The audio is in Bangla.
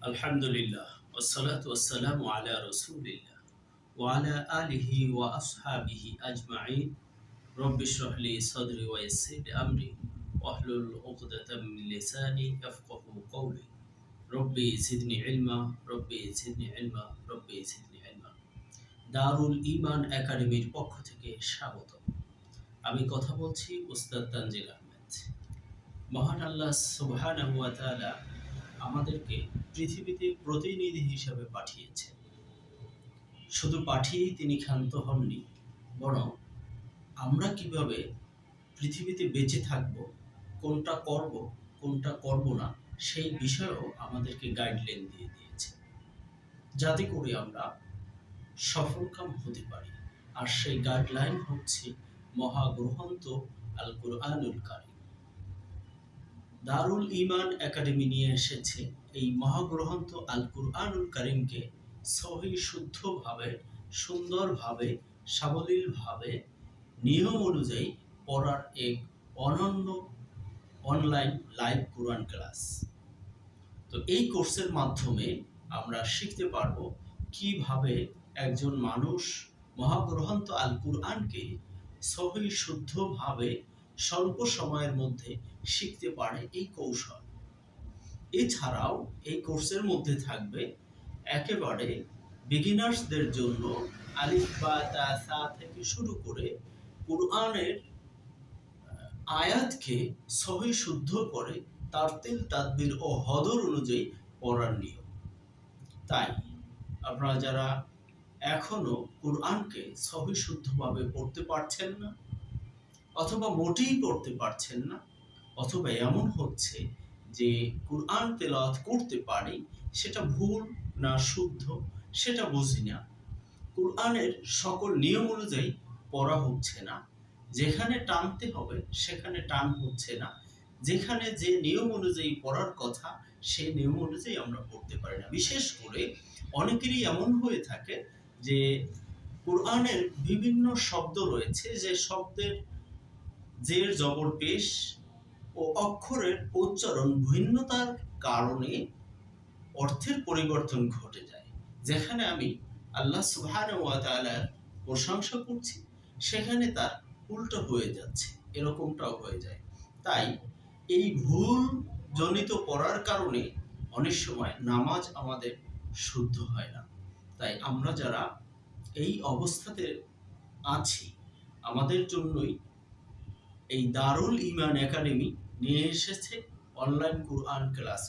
আলহামদুলিল্লাহ দারুল ইমান একাডেমির পক্ষ থেকে স্বাগত। আমি কথা বলছি উস্তাদ তানজিল আহমেদ। মহান আল্লাহ সুবহানাহু আমাদেরকে পৃথিবীতে প্রতিনিধি হিসাবে পাঠিয়েছেন শুধু পাঠিয়েই তিনি ক্ষান্ত হননি, বরং আমরা কীভাবে পৃথিবীতে বেঁচে থাকব, কোনটা করব কোনটা করব না, সেই বিষয়েও আমাদেরকে গাইডলাইন দিয়ে দিয়েছে। যাতে করে আমরা সফলকাম হতে পারি। আর সেই গাইডলাইন হচ্ছে মহাগ্রহন্ত আল কুরআনুল কারিম। দারুল ইমান একাডেমি নিয়ে এসেছে এই মহাগ্রন্থ আল কুরআনুল কারিমকে সহি, শুদ্ধভাবে, সুন্দরভাবে, সাবলীলভাবে, নিয়ম অনুযায়ী পড়ার এক অনন্য অনলাইন লাইভ কোরআন ক্লাস তো এই কোর্সের মাধ্যমে আমরা শিখতে পারব কীভাবে একজন মানুষ মহাগ্রন্থ আল কুরআনকে সহি, শুদ্ধভাবে স্বল্প সময়ের মধ্যে শিখতে পারে এই কৌশল। এছাড়াও এই কোর্সের মধ্যে থাকবে একেবারে বিগিনার্সদের জন্য আলিফ, বা, তা থেকে শুরু করে কুরআনের আয়াতকে সহি শুদ্ধ করে তারতিল তাদবির ও হদর অনুযায়ী পড়ার নিয়ম। তাই আপনারা যারা এখনও কোরআনকে সহি শুদ্ধভাবে পড়তে পারছেন না অথবা মোটেই পড়তে পারছেন না, অথবা এমন হচ্ছে যে কোরআন তেলাওয়াত করতে পারি সেটা ভুল না শুদ্ধ, সেটা বুঝি না। কোরআনের সকল নিয়ম অনুযায়ী পড়া হচ্ছে না। যেখানে টানতে হবে, সেখানে টান হচ্ছে না। যেখানে যে নিয়ম অনুযায়ী পড়ার কথা সেই নিয়ম অনুযায়ী আমরা পড়তে পারি না। বিশেষ করে অনেকেরই এমন হয়ে থাকে যে কোরআনের বিভিন্ন শব্দ রয়েছে, যে শব্দের জের, জবর, পেশ ও অক্ষরের উচ্চারণ ভিন্নতার কারণে অর্থের পরিবর্তন ঘটে যায়। যেখানে আমি আল্লাহ ওয়া প্রশংসা করছি, সেখানে তার উল্টো হয়ে যাচ্ছে, এরকমটাও হয়ে যায়। তাই এই ভুল জনিত পড়ার কারণে অনেক সময় নামাজ আমাদের শুদ্ধ হয় না। তাই আমরা যারা এই অবস্থাতে আছি, আমাদের জন্যই এই দারুল ইমান একাডেমি নিয়ে এসেছে অনলাইন কোরআন ক্লাস